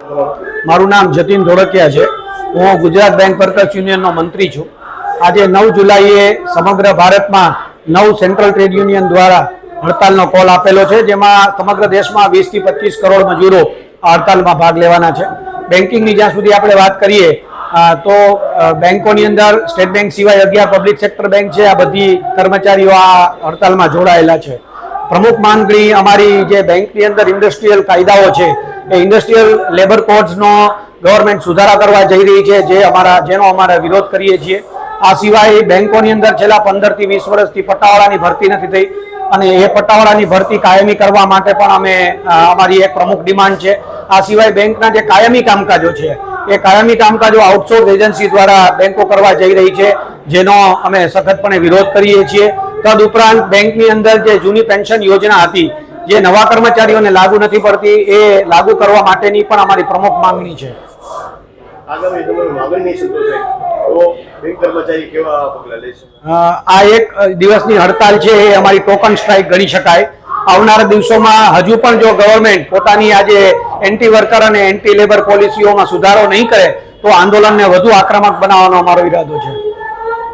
મારું નામ જતીન ધોળકિયા છે. હું ગુજરાત બેંક વર્કર્સ યુનિયનનો મંત્રી છું. આજે નવ જુલાઈએ સમગ્ર ભારતમાં નવ સેન્ટ્રલ ટ્રેડ યુનિયન દ્વારા હડતાલનો કોલ આપેલો છે, જેમાં સમગ્ર દેશમાં વીસથી પચીસ કરોડ મજૂરો હડતાલમાં ભાગ લેવાના છે. બેન્કિંગની જ્યાં સુધી આપણે વાત કરીએ તો બેન્કોની અંદર સ્ટેટ બેંક સિવાય અગિયાર પબ્લિક સેક્ટર બેંક છે, આ બધી કર્મચારીઓ આ હડતાલમાં જોડાયેલા છે. પ્રમુખ માંગણી અમારી જે બેંકની અંદર ઇન્ડસ્ટ્રીયલ કાયદાઓ છે એ ઇન્ડસ્ટ્રીયલ લેબર કોડ્સનો ગવર્મેન્ટ સુધારા કરવા જઈ રહી છે, જે અમારા, જેનો અમારે વિરોધ કરીએ છીએ. આ સિવાય બેંકોની અંદર છેલ્લા પંદરથી વીસ વર્ષથી પટ્ટાવાળાની ભરતી નથી થઈ અને એ પટ્ટાવાળાની ભરતી કાયમી કરવા માટે પણ અમે અમારી એક પ્રમુખ ડિમાન્ડ છે. આ સિવાય બેંકના જે કાયમી કામકાજો છે, એ કાયમી કામકાજો આઉટસોર્સ એજન્સી દ્વારા બેંકો કરવા જઈ રહી છે, જેનો અમે સખતપણે વિરોધ કરીએ છીએ. તદ ઉપરાંત બેંકની અંદર જે જૂની પેન્શન યોજના હતી જે નવા કર્મચારીઓને લાગુ નથી પડતી એ લાગુ કરવા માટેની પણ અમારી પ્રમુખ માંગણી છે. આ એક દિવસની હડતાલ છે એ અમારી ટોકન સ્ટ્રાઇક ગણી શકાય. આવનારા દિવસોમાં હજુ પણ જો ગવર્મેન્ટ પોતાની આજે એન્ટી વર્કર અને એન્ટી લેબર પોલિસીઓમાં સુધારો નહીં કરે તો આંદોલનને વધુ આક્રમક બનાવવાનો અમારો ઈરાદો છે.